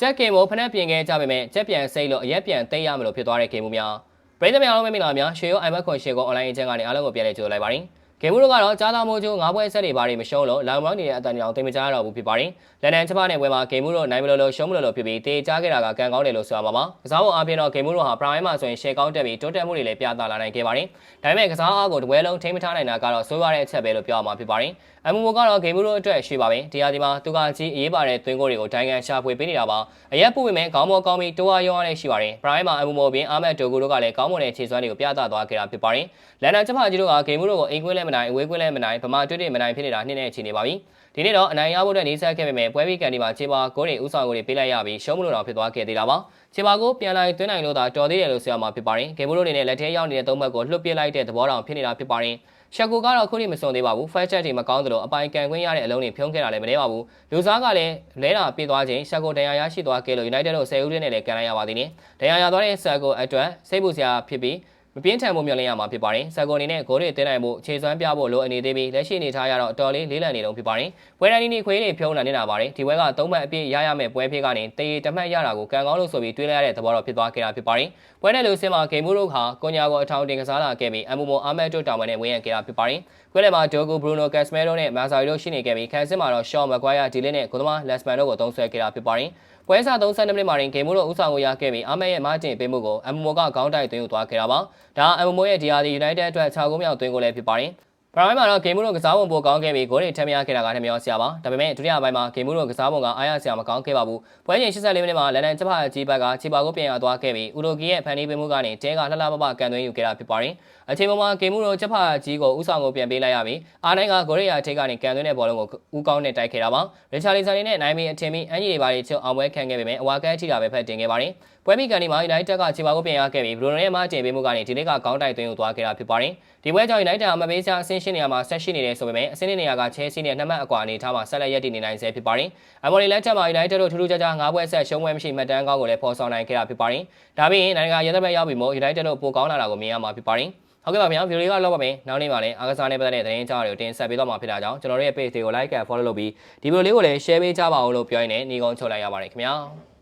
ကြက်ကင်ကိုဖနက်ပြင်ခဲ့ကြပေမဲ့ကြက်ပြန်စိတ်လို့အရက်ပြန်သိမ်းရမလို့ဖြစ်သွားတဲ့ဂိမ်းမှုများပရိသတ်များအားလုံးပဲမင်္ဂလာပါများရွှေရော iMac ခွန်ရှေကို online အချင်းကနေအားလုံးကိုပြန်လည်ကြိုဆိုလိုက်ပါတယ် ဂိမ်းမှုတို့ကတော့ကြားသားမိုးချိုး၅ပွဲဆက်တွေပါတွေမရှုံးလို့လောင်မောင်းနေတဲ့အတန်ကြောင်တင်မကြရတော့ဘူးဖြစ်ပါတယ်လန်ဒန်ချက်မနဲ့ဝယ်မှာဂိမ်းမှုတို့နိုင်မလို့လို့ရှုံးမလို့လို့ဖြစ်ပြီးတေချားခဲ့တာကကန်ကောင်းတယ်လို့ဆိုရမှာပါကစားပုံအပြင်တော့ဂိမ်းမှုတို့ဟာ prime မှာဆိုရင် share ကောင်းတက်ပြီးတိုးတက်မှုတွေလည်းပြသလာနိုင်ခဲ့ပါတယ်ဒါပေမဲ့ကစားအားကိုတပွဲလုံးထိမ့်မထားနိုင်တာကတော့ဆိုးရတဲ့အချက်ပဲလို့ပြောရမှာဖြစ်ပါတယ်အမှုမကတော့ဂိမ်းမှုတို့အတွက်ရှိပါပဲတရားဒီမှာသူကကြီးအေးပါတဲ့သွင်းကိုတွေကိုဒိုင်ကန်ရှာဖွေပေးနေတာပါအရက်ပို့ပေမဲ့ခေါင်းမောကောင်းပြီးတိုးအားရောင်းရတဲ့ရှိပါတယ် prime မှာအမှုမပြင်အာမက်ဒိုဂူတို့ကလည်းကောင်းမွန်တဲ့ခြေစွမ်းတွေကိုပြသသွားခဲ့တာဖြစ်ပါတယ်လန်ဒန်ချက်မကြီးတို့ကဂိမ်းမှုတို့ကိုအိမ်ကွင်းလည်းမနိုင်အဝေးကွင်းလည်းမနိုင်ဗမာတွေ့တွေ့မနိုင်ဖြစ်နေတာနှစ်နဲ့ချီနေပါပြီဒီနေ့တော့အနိုင်ရဖို့အတွက်နေဆက်ခဲ့ပေမဲ့ပွဲပြီးကန်ဒီမှာခြေပါကိုတွေဥဆောင်ကိုတွေပေးလိုက်ရပြီးရှုံးမလို့တော့ဖြစ်သွားခဲ့သေးတာပါခြေပါကိုပြန်လိုက်သွင်းနိုင်လို့သာတော်သေးတယ်လို့ဆိုရမှာဖြစ်ပါတယ်ဂိမ်းမှုတို့အနေနဲ့လက်ထဲရောက်နေတဲ့သုံးဘက်ကိုလွှတ်ပစ်လိုက်တဲ့သဘောတောင်ဖြစ်နေတာဖြစ်ပါတယ်ရှက်ကိုကတော့ခုထိမစွန်သေးပါဘူး first chat တွေမကောင်းသလိုအပိုင်ကန်ခွင့်ရတဲ့အလုံးတွေဖြုံးခဲ့တာလည်းမနေပါဘူးလူစားကလည်းလဲတာပြေးသွားခြင်းရှက်ကိုတရားရရှိသွားခဲ့လို့ United တို့10ဦးနဲ့လည်းကန်လိုက်ရပါသေးတယ်တရားရသွားတဲ့ဆက်ကိုအတွက်စိတ်ပူစရာဖြစ်ပြီးမ ပြင်းထန်မှုမျှော်လင့်ရမှာဖြစ်ပါတယ်။ဆက်ကွန်အနေနဲ့ဂိုးတွေတင်းနိုင်မှုခြေစွမ်းပြဖို့လိုအနေသေးပြီးလက်ရှိအနေထားရတော့အတော်လေးလေးလံနေတုံးဖြစ်ပါတယ်။ပွဲတိုင်းဒီနေ့ခွေးတွေဖြုံးလာနေတာပါတယ်။ဒီပွဲကသုံးမှတ်အပြည့်ရရမယ့်ပွဲဖြစ်ကနေတေးတမှတ်ရတာကိုကန်ကောင်းလို့ဆိုပြီးတွေးလိုက်ရတဲ့သဘောတော့ဖြစ်သွားခဲ့တာဖြစ်ပါတယ်။ပွဲနဲ့လူစင်မှာဂိမ်းမှုတို့ဟာကွန်ညာကိုအထောင်တင်ကစားလာခဲ့ပြီးအမ်မိုမိုအာမက်တို့တောင်ပန်နဲ့ဝင်းရံခဲ့တာဖြစ်ပါတယ်။ခွဲလည်းမှာဒိုဂိုဘရူနိုကက်စမဲရိုနဲ့မာဆာရီတို့ရှိနေခဲ့ပြီးခန်းစစ်မှာတော့ရှော့မကွာယာဒီလင်းနဲ့ကိုသမားလက်စမန်တို့ကိုသုံးဆွဲခဲ့တာဖြစ်ပါတယ်။ ပွဲစား32မိနစ်မှာရင်ဂိမ်းမိုတို့ဥဆောင်ကိုရခဲ့ပြီးအာမက်ရဲ့မားတင်ပေးမှုကိုအမ်မိုမိုကခေါင်းတိုက်သွင်းယူသွားခဲ့တာပါ။ဒါအမ်မိုမိုရဲ့ DRD United အတွက်6ဂိုးမြောက်သွင်းကိုလည်းဖြစ်ပါတယ်။ ပရိုင်းမှာတော့ဂိမ်းမှုတို့ကစားပုံပိုကောင်းခဲ့ပြီးဂိုးတွေထမ်းမရခဲ့တာကထမျောဆရာပါဒါပေမဲ့ဒုတိယပိုင်းမှာဂိမ်းမှုတို့ကစားပုံကအားရဆရာမကောင်းခဲ့ပါဘူးပွဲချိန်84မိနစ်မှာလန်ဒန်ချက်ဖာကြီးဘက်ကခြေပါကိုပြန်ရသွားခဲ့ပြီးဥရိုကီရဲ့ဖန်တီးပေးမှုကနေတဲကလှလှပပကန်သွင်းယူခဲ့တာဖြစ်ပါတယ်အချိန်ပေါ်မှာဂိမ်းမှုတို့ချက်ဖာကြီးကိုဥဆောင်ကိုပြန်ပေးလိုက်ရပြီးအားတိုင်းကဂိုးရီယာထိပ်ကနေကန်သွင်းတဲ့ဘောလုံးကိုဥကောင်းနဲ့တိုက်ခဲ့တာပါရချာလီဆန်နေနဲ့နိုင်မီအထင်မီအန်ဂျီတွေပါတွေချုပ်အောင်ပွဲခံခဲ့ပေမဲ့အဝါကဲထိတာပဲဖက်တင်ခဲ့ပါတယ်ပွဲမိကန်ဒီမှာ United ကခြေပါကိုပြန်ရခဲ့ပြီးဘရူနိုရဲ့မတင်ပေးမှုကနေဒီနေ့ကခေါင်းတိုက်သွင်းယူသွားခဲ့တာဖြစ်ပါတယ်ဒီပွဲကြောင့် United အမပေးချအဆင့်ရှင်းနေရာမှာဆက်ရှိနေတယ်ဆိုပေမဲ့အဆင့်နေရာက Chelsea နဲ့နှစ်မှတ်အကွာအနေထားမှာဆက်လက်ရည်တည်နေနိုင်ဆဲဖြစ်ပါတယ်။အမော်လီလက်ချက်မှာ United တို့ထူးထူးခြားခြား၅ပွဲဆက်ရှုံးပွဲမရှိမှတ်တမ်းကောင်းကိုလည်းဖော်ဆောင်နိုင်ခဲ့တာဖြစ်ပါတယ်။ဒါပြင်နိုင်ငံရဲတပ်ဖွဲ့ရောက်ပြီးမို့ United တို့ပိုကောင်းလာတာကိုမြင်ရမှာဖြစ်ပါတယ်။ဟုတ်ကဲ့ပါဗျာဗီဒီယိုလေးကတော့ပါမယ်နောက်နေ့မှာလည်းအားကစားနဲ့ပတ်သက်တဲ့သတင်းအကြောင်းတွေကိုတင်ဆက်ပေးတော့မှာဖြစ်တာကြောင့်ကျွန်တော်တို့ရဲ့ page တွေကို like and follow လုပ်ပြီးဒီဗီဒီယိုလေးကိုလည်း share ပေးကြပါဦးလို့ပြောရင်းနဲ့ညီကုန်းချုပ်လိုက်ရပါတယ်ခင်ဗျာ။